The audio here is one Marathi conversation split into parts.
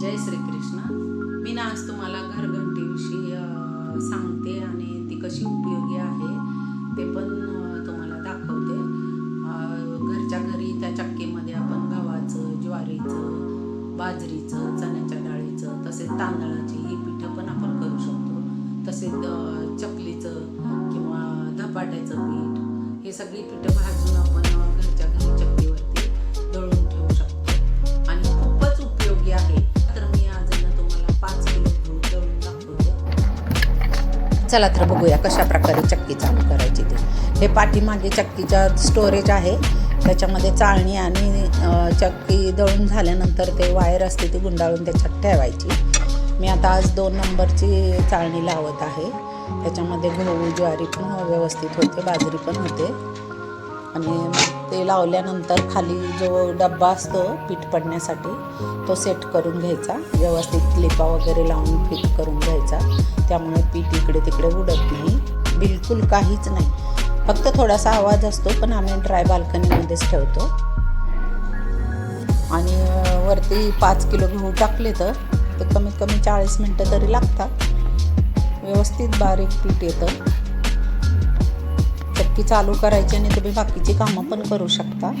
जय श्रीकृष्ण. मी ना आज तुम्हाला घरघंटीविषयी सांगते आणि ती कशी उपयोगी आहे ते पण तुम्हाला दाखवते. घरच्या घरी त्या चक्कीमध्ये आपण गव्हाचं ज्वारीचं बाजरीचं चण्याच्या डाळीचं तसेच तांदळाची ही पिठं पण आपण करू शकतो. तसेच चकलीचं किंवा धपाट्याचं पीठ हे सगळी पिठं भाजून आपण घरच्या घरी चक्कीवरती चला तर बघूया कशा प्रकारे चक्की चालू करायची ते. हे पाठीमागे चक्कीच्या स्टोरेज आहे. त्याच्यामध्ये चाळणी आणि चक्की दळून झाल्यानंतर ते वायर असते ती गुंडाळून त्याच्यात ठेवायची. मी आता आज दोन नंबरची चाळणी लावत आहे. त्याच्यामध्ये गहू ज्वारी पण व्यवस्थित होते बाजरी पण होते. आणि ते लावल्यानंतर खाली जो डब्बा असतो पीठ पडण्यासाठी तो सेट करून घ्यायचा. व्यवस्थित क्लिपा वगैरे लावून फिट करून घ्यायचा. त्यामुळे पीठ इकडे तिकडे उडत नाही. बिलकुल काहीच नाही. फक्त थोडासा आवाज असतो पण आम्ही ड्राय बाल्कनीमध्येच ठेवतो. आणि वरती पाच किलो गहू टाकले तर ते कमीत कमी चाळीस मिनटं तरी लागतात. व्यवस्थित बारीक पीठ येतं. चक्की चालू करायची आणि तुम्ही बाकीची कामं पण करू शकता.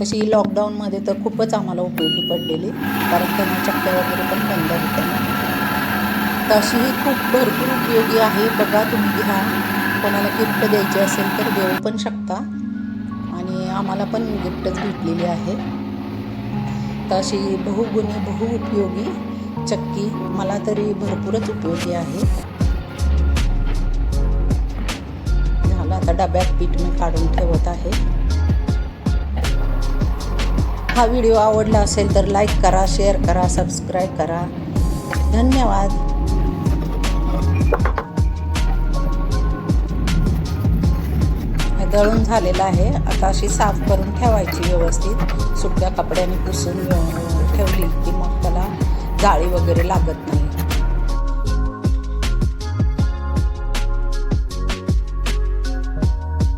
तशी लॉकडाऊनमध्ये तर खूपच आम्हाला उपयोगी पडलेली कारण त्यांना चक्क्या वगैरे पण बंद होत्या तशीही खूप भरपूर उपयोगी आहे. बघा तुम्ही घ्या. कोणाला गिफ्ट द्यायची असेल तर देऊ पण शकता. आणि आम्हाला पण गिफ्टच भेटलेली आहे तर अशी बहुगुणी बहुउपयोगी चक्की मला तरी भरपूरच उपयोगी आहे. झालं आता डब्यात पीठ मी काढून ठेवत आहे. हा व्हिडिओ आवडला असेल तर लाईक करा शेअर करा सबस्क्राईब करा. धन्यवाद. दळून झालेलं आहे. आता अशी साफ करून ठेवायची व्यवस्थित. सुक्या कपड्याने पुसून ठेवली की मग त्याला जाळी वगैरे लागत नाही.